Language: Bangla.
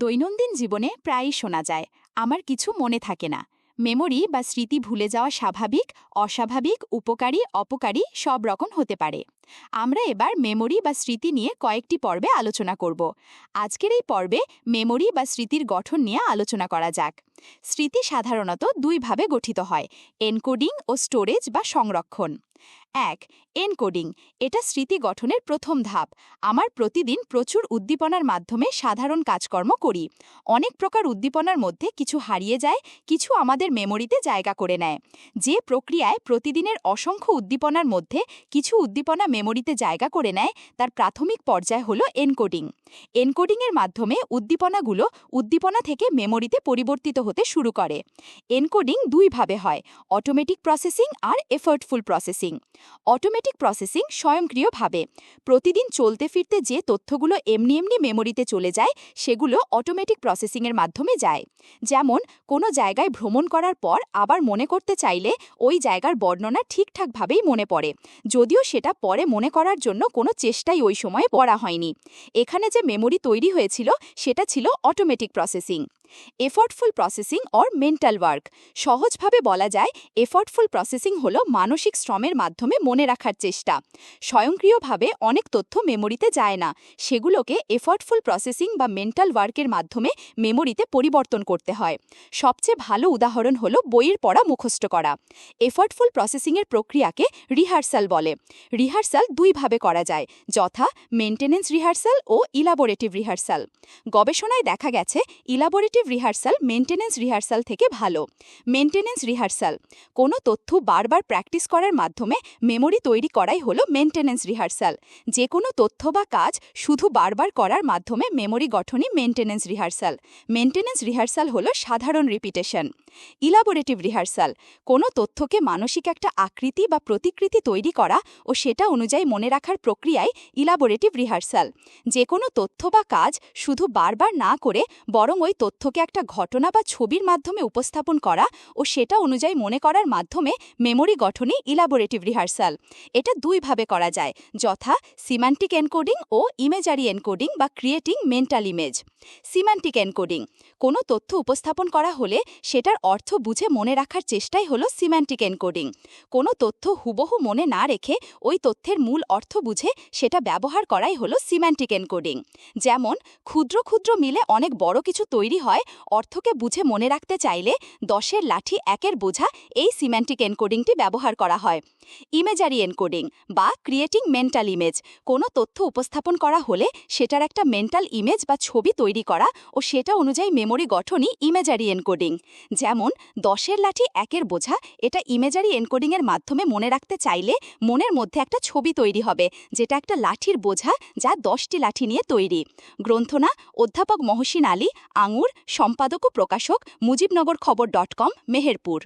দৈনন্দিন জীবনে প্রায়ই শোনা যায়, আমার কিছু মনে থাকে না। মেমোরি বা স্মৃতি ভুলে যাওয়া স্বাভাবিক, অস্বাভাবিক, উপকারী, অপকারী সব রকম হতে পারে। আমরা এবার মেমোরি বা স্মৃতি নিয়ে কয়েকটি পর্বে আলোচনা করব। আজকের এই পর্বে মেমোরি বা স্মৃতির গঠন নিয়ে আলোচনা করা যাক। স্মৃতি সাধারণত দুইভাবে গঠিত হয়, এনকোডিং ও স্টোরেজ বা সংরক্ষণ। এক, এনকোডিং, এটা স্মৃতি গঠনের প্রথম ধাপ। আমার প্রতিদিন প্রচুর উদ্দীপনার মাধ্যমে সাধারণ কাজকর্ম করি। অনেক প্রকার উদ্দীপনার মধ্যে কিছু হারিয়ে যায়, কিছু আমাদের মেমোরিতে জায়গা করে নেয়। যে প্রক্রিয়ায় প্রতিদিনের অসংখ্য উদ্দীপনার মধ্যে কিছু উদ্দীপনা মেমোরিতে জায়গা করে নেয়, তার প্রাথমিক পর্যায় হল এনকোডিং। এনকোডিংয়ের মাধ্যমে উদ্দীপনাগুলো উদ্দীপনা থেকে মেমোরিতে পরিবর্তিত হতে শুরু করে। এনকোডিং দুইভাবে হয়, অটোমেটিক প্রসেসিং আর এফার্টফুল প্রসেসিং। অটোমেটিক প্রসেসিং স্বয়ংক্রিয়ভাবে, প্রতিদিন চলতে ফিরতে যে তথ্যগুলো এমনি এমনি মেমোরিতে চলে যায়, সেগুলো অটোমেটিক প্রসেসিংয়ের মাধ্যমে যায়। যেমন, কোনো জায়গায় ভ্রমণ করার পর আবার মনে করতে চাইলে ওই জায়গার বর্ণনা ঠিকঠাকভাবেই মনে পড়ে, যদিও সেটা পরে মনে করার জন্য কোনো চেষ্টাই ওই সময়ে পড়া হয়নি। এখানে যে মেমোরি তৈরি হয়েছিল, সেটা ছিল automatic processing effortful processing or mental work সহজভাবে বলা যায় এফর্টফুল প্রসেসিং হল মানসিক শ্রমের মাধ্যমে মনে রাখার চেষ্টা। স্বয়ংক্রিয়ভাবে অনেক তথ্য মেমোরিতে যায় না। সেগুলোকে এফর্টফুল প্রসেসিং বা মেন্টাল ওয়ার্কের মাধ্যমে মেমোরিতে পরিবর্তন করতে হয়। সবচেয়ে ভালো উদাহরণ হল বইয়ের পড়া মুখস্থ করা। এফর্টফুল প্রসেসিংয়ের প্রক্রিয়াকে রিহার্সাল বলে। রিহার্সাল দুইভাবে করা যায়, যথা মেনটেনেন্স রিহার্সাল ও ইলাবোরেটিভ রিহার্সাল গবেষণায় দেখা গেছে ইলাবোরেটিভ রিহার্সাল মেনটেনেন্স রিহার্সাল থেকে ভালো। মেনটেনেন্স রিহার্সাল কোনো তথ্য বারবার প্র্যাকটিস করার মাধ্যমে মেমোরি তৈরি করাই হলো মেনটেনেন্স রিহার্সাল যে কোনো তথ্য বা কাজ শুধু বারবার করার মাধ্যমে মেমোরি গঠনই মেনটেনেন্স রিহার্সাল মেনটেনেন্স রিহার্সাল হলো সাধারণ রিপিটেশন ইলাবোরেটিভ রিহার্সাল কোনো তথ্যকে মানসিক একটা আকৃতি বা প্রতিকৃতি তৈরি করা ও সেটা অনুযায়ী মনে রাখার প্রক্রিয়ায় ইলাবোরেটিভ রিহার্সাল যে কোনো তথ্য বা কাজ শুধু বারবার না করে বরং ওই তথ্যকে একটা ঘটনা বা ছবির মাধ্যমে উপস্থাপন করা ও সেটা অনুযায়ী মনে করার মাধ্যমে মেমোরি গঠনই ইলাবোরেটিভ রিহার্সাল। এটা দুইভাবে করা যায়, যথা সিমান্টিক এনকোডিং ও ইমেজারি এনকোডিং বা creating mental image. Semantic encoding, কোনো তথ্য উপস্থাপন করা হলে সেটার অর্থ বুঝে মনে রাখার চেষ্টাই হলো সিম্যান্টিক এনকোডিং। কোনো তথ্য হুবহু মনে না রেখে ওই তথ্যের মূল অর্থ বুঝে সেটা ব্যবহার করাই হলো সিম্যান্টিক এনকোডিং। যেমন, ক্ষুদ্র ক্ষুদ্র মিলে অনেক বড় কিছু তৈরি হয়, অর্থকে বুঝে মনে রাখতে চাইলে দশের লাঠি একের বোঝা এই সিম্যান্টিক এনকোডিংটি ব্যবহার করা হয়। ইমেজারি এনকোডিং বা ক্রিয়েটিং মেন্টাল ইমেজ, কোনো তথ্য উপস্থাপন করা হলে সেটার একটা মেন্টাল ইমেজ বা ছবি তৈরি করা ও সেটা অনুযায়ী মেমোরি গঠনই ইমেজারি এনকোডিং। যেমন, দশের লাঠি একের বোঝা, এটা ইমেজারি এনকোডিংয়ের মাধ্যমে মনে রাখতে চাইলে মনের মধ্যে একটা ছবি তৈরি হবে, যেটা একটা লাঠির বোঝা যা দশটি লাঠি নিয়ে তৈরি। গ্রন্থনা, অধ্যাপক মহসিন আলী, আঙুর সম্পাদক ও প্রকাশক মুজিবনগর খবর ডট কম মেহেরপুর।